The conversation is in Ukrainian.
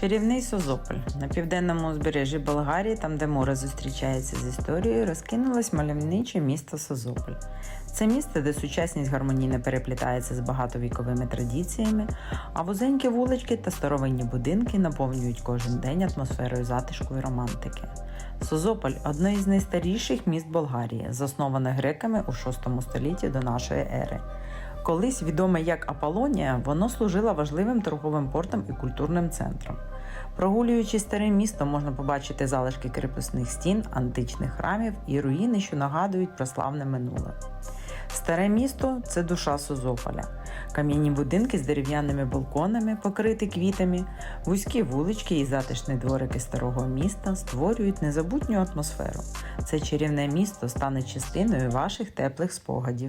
Чарівний Созополь на південному узбережжі Болгарії, там де море зустрічається з історією, розкинулось мальовниче місто Созополь. Це місце, де сучасність гармонійно переплітається з багатовіковими традиціями, а вузенькі вулички та старовинні будинки наповнюють кожен день атмосферою затишку і романтики. Созополь одне із найстаріших міст Болгарії, засноване греками у VI столітті до нашої ери. Колись відоме як Аполонія, воно служило важливим торговим портом і культурним центром. Прогулюючи старе місто, можна побачити залишки крепосних стін, античних храмів і руїни, що нагадують про славне минуле. Старе місто це душа Созополя. Кам'яні будинки з дерев'яними балконами, покриті квітами, вузькі вулички і затишні дворики старого міста створюють незабутню атмосферу. Це чарівне місто стане частиною ваших теплих спогадів.